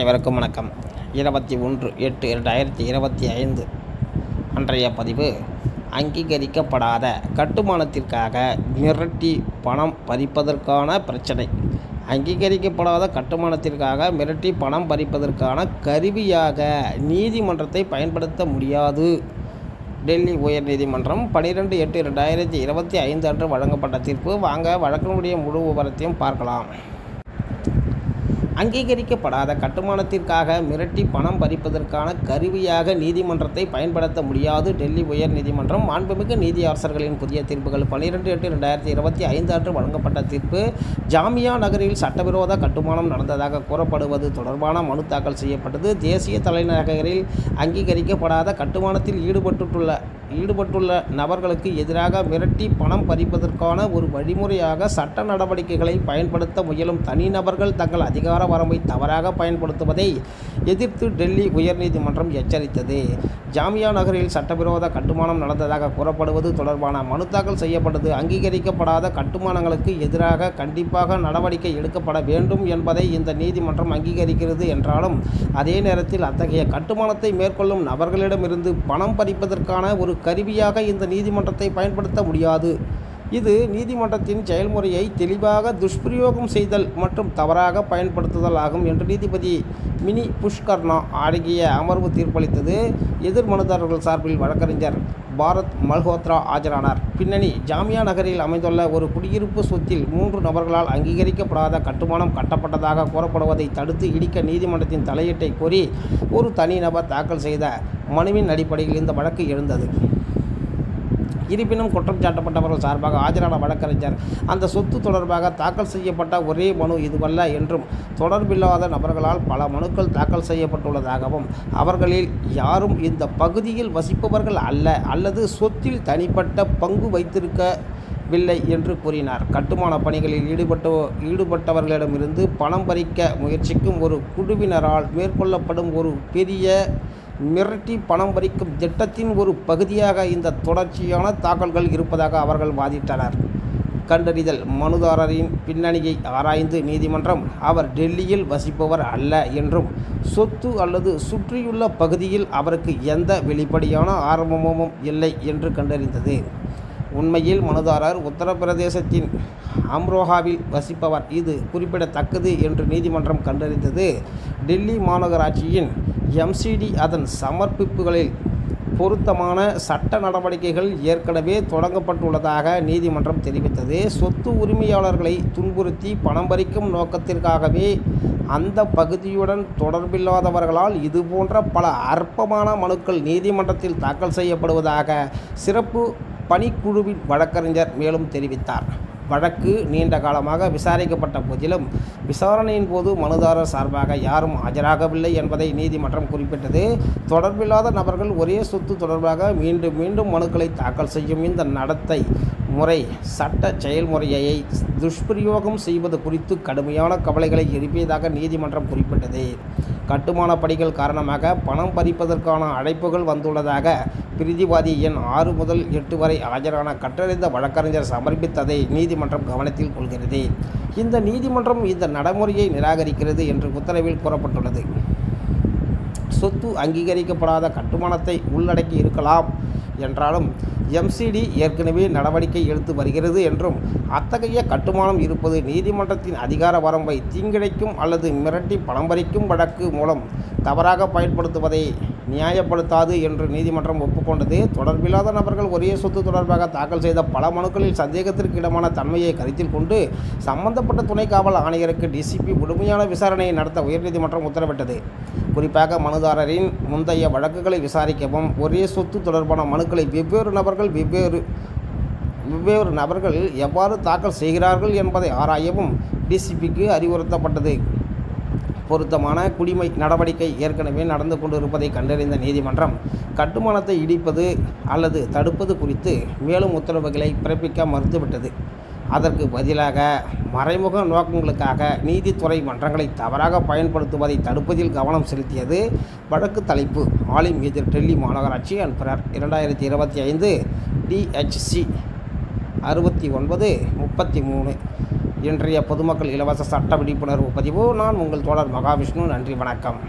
அனைவருக்கும் வணக்கம். இருபத்தி ஒன்று எட்டு இரண்டாயிரத்தி இருபத்தி ஐந்து அன்றைய பதிவு அங்கீகரிக்கப்படாத கட்டுமானத்திற்காக மிரட்டி பணம் பறிப்பதற்கான பிரச்சனை. அங்கீகரிக்கப்படாத கட்டுமானத்திற்காக மிரட்டி பணம் பறிப்பதற்கான கருவியாக நீதிமன்றத்தை பயன்படுத்த முடியாது. டெல்லி உயர்நீதிமன்றம் பனிரெண்டு எட்டு ரெண்டாயிரத்தி இருபத்தி ஐந்து அன்று வழங்கப்பட்ட தீர்ப்பு. வாங்க வழக்கினுடைய முழு விவரத்தையும் பார்க்கலாம். அங்கீகரிக்கப்படாத கட்டுமானத்திற்காக மிரட்டி பணம் பறிப்பதற்கான கருவியாக நீதிமன்றத்தை பயன்படுத்த முடியாது. டெல்லி உயர் நீதிமன்றம் மாண்புமிகு நீதியரசர்களின் புதிய தீர்ப்புகள் பன்னிரெண்டு எட்டு ரெண்டாயிரத்தி இருபத்தி ஐந்து அன்று வழங்கப்பட்ட தீர்ப்பு ஜாமியா நகரில் சட்டவிரோத கட்டுமானம் நடந்ததாக கூறப்படுவது தொடர்பான மனு தாக்கல் செய்யப்பட்டது. தேசிய தலைநகரில் அங்கீகரிக்கப்படாத கட்டுமானத்தில் ஈடுபட்டுள்ள ஈடுபட்டுள்ள நபர்களுக்கு எதிராக மிரட்டி பணம் பறிப்பதற்கான ஒரு வழிமுறையாக சட்ட நடவடிக்கைகளை பயன்படுத்த முயலும் தனிநபர்கள் தங்கள் அதிகார வரம்பை தவறாக பயன்படுத்துவதை எதிர்த்து டெல்லி உயர்நீதிமன்றம் எச்சரித்தது. ஜாமியா நகரில் சட்டவிரோத கட்டுமானம் நடந்ததாக கூறப்படுவது தொடர்பான மனு தாக்கல் செய்யப்பட்டது. அங்கீகரிக்கப்படாத கட்டுமானங்களுக்கு எதிராக கண்டிப்பாக நடவடிக்கை எடுக்கப்பட வேண்டும் என்பதை இந்த நீதிமன்றம் அங்கீகரிக்கிறது என்றாலும் அதே நேரத்தில் அத்தகைய கட்டுமானத்தை மேற்கொள்ளும் நபர்களிடமிருந்து பணம் பறிப்பதற்கான ஒரு கருவியாக இந்த நீதிமன்றத்தை பயன்படுத்த முடியாது. இது நீதிமன்றத்தின் செயல்முறையை தெளிவாக துஷ்பிரயோகம் செய்தல் மற்றும் தவறாக பயன்படுத்துதல் ஆகும் என்று நீதிபதி மினி புஷ்கர்னா அடங்கிய அமர்வு தீர்ப்பளித்தது. எதிர் மனுதாரர்கள் சார்பில் வழக்கறிஞர் பாரத் மல்ஹோத்ரா ஆஜரானார். பின்னணி ஜாமியா நகரில் அமைந்துள்ள ஒரு குடியிருப்பு சொத்தில் மூன்று நபர்களால் அங்கீகரிக்கப்படாத கட்டுமானம் கட்டப்பட்டதாக கூறப்படுவதை தடுத்து இடிக்க நீதிமன்றத்தின் தலையீட்டை கோரி ஒரு தனிநபர் தாக்கல் செய்த மனுவின் அடிப்படையில் இந்த வழக்கு எழுந்தது. இருப்பினும் குற்றம் சாட்டப்பட்டவர்கள் சார்பாக ஆஜரான வழக்கறிஞர். அந்த சொத்து தொடர்பாக தாக்கல் செய்யப்பட்ட ஒரே மனு இதுவல்ல என்றும் தொடர்பில்லாத நபர்களால் பல மனுக்கள் தாக்கல் செய்யப்பட்டுள்ளதாகவும் அவர்களில் யாரும் இந்த பகுதியில் வசிப்பவர்கள் அல்ல அல்லது சொத்தில் தனிப்பட்ட பங்கு வைத்திருக்க வில்லை என்று கூறினார். கட்டுமான பணிகளில் ஈடுபட்டு ஈடுபட்டவர்களிடமிருந்து பணம் பறிக்க முயற்சிக்கும் ஒரு குழுவினரால் மேற்கொள்ளப்படும் ஒரு பெரிய மிரட்டி பணம் பறிக்கும் திட்டத்தின் ஒரு பகுதியாக இந்த தொடர்ச்சியான தாக்கல்கள் இருப்பதாக அவர்கள் வாதிட்டனர். கண்டறிதல் மனுதாரரின் பின்னணியை ஆராய்ந்து நீதிமன்றம் அவர் டெல்லியில் வசிப்பவர் அல்ல என்றும் சொத்து அல்லது சுற்றியுள்ள பகுதியில் அவருக்கு எந்த வெளிப்படையான ஆரம்பமும் இல்லை என்று கண்டறிந்தது. உண்மையில் மனுதாரர் உத்தரப்பிரதேசத்தின் அம்ரோஹாவில் வசிப்பவர். இது குறிப்பிடத்தக்கது என்று நீதிமன்றம் கண்டறிந்தது. டெல்லி மாநகராட்சியின் எம்சிடி அதன் சமர்ப்பிப்புகளில் பொருத்தமான சட்ட நடவடிக்கைகள் ஏற்கனவே தொடங்கப்பட்டுள்ளதாக நீதிமன்றம் தெரிவித்தது. சொத்து உரிமையாளர்களை துன்புறுத்தி பணம் பறிக்கும் நோக்கத்திற்காகவே அந்த பகுதியுடன் தொடர்பில்லாதவர்களால் இதுபோன்ற பல அற்பமான மனுக்கள் நீதிமன்றத்தில் தாக்கல் செய்யப்படுவதாக சிறப்பு பணிக்குழுவின் வழக்கறிஞர் மேலும் தெரிவித்தார். வழக்கு நீண்ட காலமாக விசாரிக்கப்பட்ட போதிலும் விசாரணையின் போது மனுதாரர் சார்பாக யாரும் ஆஜராகவில்லை என்பதை நீதிமன்றம் குறிப்பிட்டது. தொடர்பில்லாத நபர்கள் ஒரே சொத்து தொடர்பாக மீண்டும் மீண்டும் மனுக்களை தாக்கல் செய்யும் இந்த நடத்தை முறை சட்ட செயல்முறையை துஷ்பிரயோகம் செய்வது குறித்து கடுமையான கவலைகளை எழுப்பியதாக நீதிமன்றம் குறிப்பிட்டது. கட்டுமான பணிகள் காரணமாக பணம் பறிப்பதற்கான அழைப்புகள் வந்துள்ளதாக பிரிதிவாதி எண் ஆறு முதல் எட்டு வரை ஆஜரான கற்றறிந்த வழக்கறிஞர் சமர்ப்பித்ததை நீதிமன்றம் கவனத்தில் கொள்கிறது. இந்த நீதிமன்றம் இந்த நடைமுறையை நிராகரிக்கிறது என்று உத்தரவில் கூறப்பட்டுள்ளது. சொத்து அங்கீகரிக்கப்படாத கட்டுமானத்தை உள்ளடக்கி இருக்கலாம். என்றாலும் எம்சிடி ஏற்கனவே நடவடிக்கை எடுத்து வருகிறது என்றும் அத்தகைய கட்டுமானம் இருப்பது நீதிமன்றத்தின் அதிகார வரம்பை தீங்கிழைக்கும் அல்லது மிரட்டி பணம்பறிக்கும் வழக்கு மூலம் தவறாக பயன்படுத்துவதை நியாயப்படுத்தாது என்று நீதிமன்றம் ஒப்புக்கொண்டது. தொடர்பில்லாத நபர்கள் ஒரே சொத்து தொடர்பாக தாக்கல் செய்த பல மனுக்களில் சந்தேகத்திற்கு இடமான தன்மையை கருத்தில் கொண்டு சம்பந்தப்பட்ட துணை காவல் ஆணையருக்கு டிசிபி முழுமையான விசாரணையை நடத்த உயர்நீதிமன்றம் உத்தரவிட்டது. குறிப்பாக மனுதாரரின் முந்தைய வழக்குகளை விசாரிக்கவும் ஒரே சொத்து தொடர்பான மனு வெவ்வேறு நபர்கள் வெவ்வேறு வெவ்வேறு நபர்கள் எவ்வாறு தாக்கல் செய்கிறார்கள் என்பதை ஆராயவும் டிசிபிக்கு அறிவுறுத்தப்பட்டது. பொருத்தமான குடிமை நடவடிக்கை ஏற்கனவே நடந்து கொண்டிருப்பதை கண்டறிந்த நீதிமன்றம் கட்டுமானத்தை இடிப்பது அல்லது தடுப்பது குறித்து மேலும் உத்தரவுகளை பிறப்பிக்க மறுத்துவிட்டது. அதற்கு பதிலாக மறைமுக நோக்கங்களுக்காக நீதித்துறை மன்றங்களை தவறாக பயன்படுத்துவதை தடுப்பதில் கவனம் செலுத்தியது வழக்கு தலைப்பு. ஆலிம் எதிர் டெல்லி மாநகராட்சி அன்பரர் இரண்டாயிரத்தி இருபத்தி ஐந்து டிஹெச்சி அறுபத்தி ஒன்பது முப்பத்தி மூணு. இன்றைய பொதுமக்கள் இலவச சட்ட விழிப்புணர்வு பதிவு. நான் உங்கள் தோழர் மகாவிஷ்ணு. நன்றி வணக்கம்.